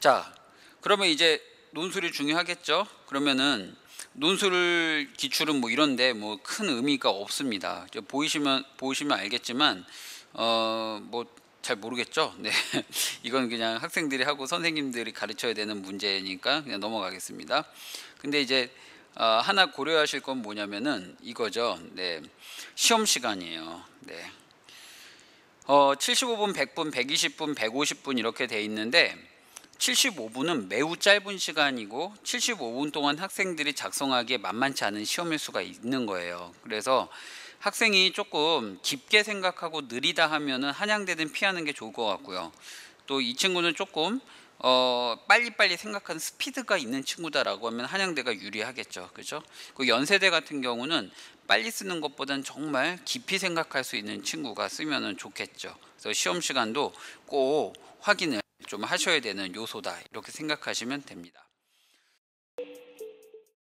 자, 그러면 이제 논술이 중요하겠죠? 그러면은 논술 기출은 뭐 이런데 뭐 큰 의미가 없습니다. 보이시면 보시면 알겠지만 어 뭐 잘 모르겠죠? 네. 이건 그냥 학생들이 하고 선생님들이 가르쳐야 되는 문제니까 그냥 넘어가겠습니다. 근데 이제 어, 하나 고려하실 건 뭐냐면은 이거죠. 네. 시험 시간이에요. 네. 어, 75분, 100분, 120분, 150분 이렇게 돼 있는데 75분은 매우 짧은 시간이고 75분 동안 학생들이 작성하기에 만만치 않은 시험일 수가 있는 거예요. 그래서 학생이 조금 깊게 생각하고 느리다 하면은 한양대든 피하는 게 좋을 것 같고요. 또 이 친구는 조금 어 빨리빨리 생각하는 스피드가 있는 친구다라고 하면 한양대가 유리하겠죠. 그죠? 그 연세대 같은 경우는 빨리 쓰는 것보단 정말 깊이 생각할 수 있는 친구가 쓰면은 좋겠죠. 그래서 시험 시간도 꼭 확인을 좀 하셔야 되는 요소다. 이렇게 생각하시면 됩니다.